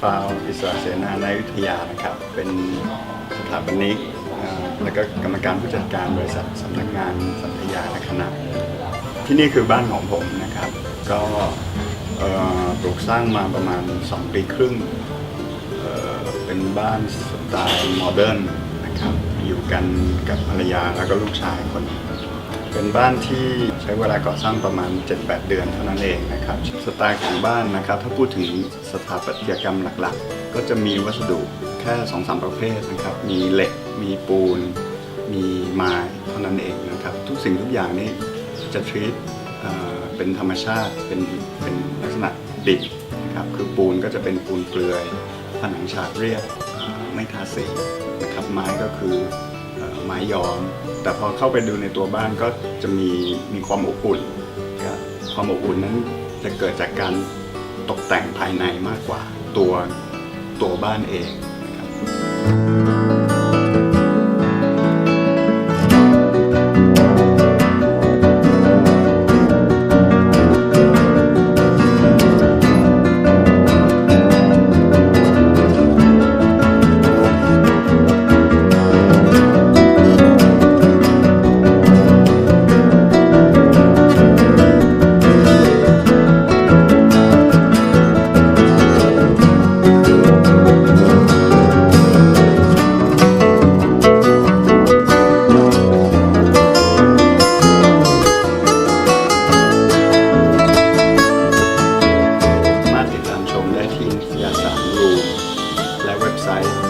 ฟ้าอิสระเสนานายุทยานะครับ เป็นสถาปนิกแล้วก็กรรมการผู้จัดการบริษัทสำนักงานสัตยาและคณะ ที่นี่คือบ้านของผมนะครับ ก็ปลูกสร้างมาประมาณ 2 ปีครึ่งเเป็นบ้านสไตล์โมเดิร์นนะครับ อยู่กันกับภรรยาแล้วก็ลูกชายคนนึง เป็นบ้านที่ใช้เวลาก่อสร้างประมาณ 7-8 เดือนเท่านั้นเองนะครับ สไตล์ของบ้านนะครับ ถ้าพูดถึงสถาปัตยกรรมหลักๆ ก็จะมีวัสดุแค่2-3ประเภทนะครับ มีเหล็ก มีปูน มีไม้เท่านั้นเองนะครับ ทุกสิ่งทุกอย่างนี่จะทรีตเป็นธรรมชาติ เป็นเป็นลักษณะดิบนะครับ คือปูนก็จะเป็นปูนเปลือย ผนังฉาบเรียบไม่ทาสีนะครับ ไม้ก็คือ ไม้ย้อม แต่พอเข้าไปดูในตัวบ้านก็จะมีมีความอบอุ่นความอบอุ่นนั้นจะเกิดจากการตกแต่งภายในมากกว่าตัวตัวบ้านเองนะครับ สามารถติดตามชมได้ที่นิตยสารรูมและเว็บไซต์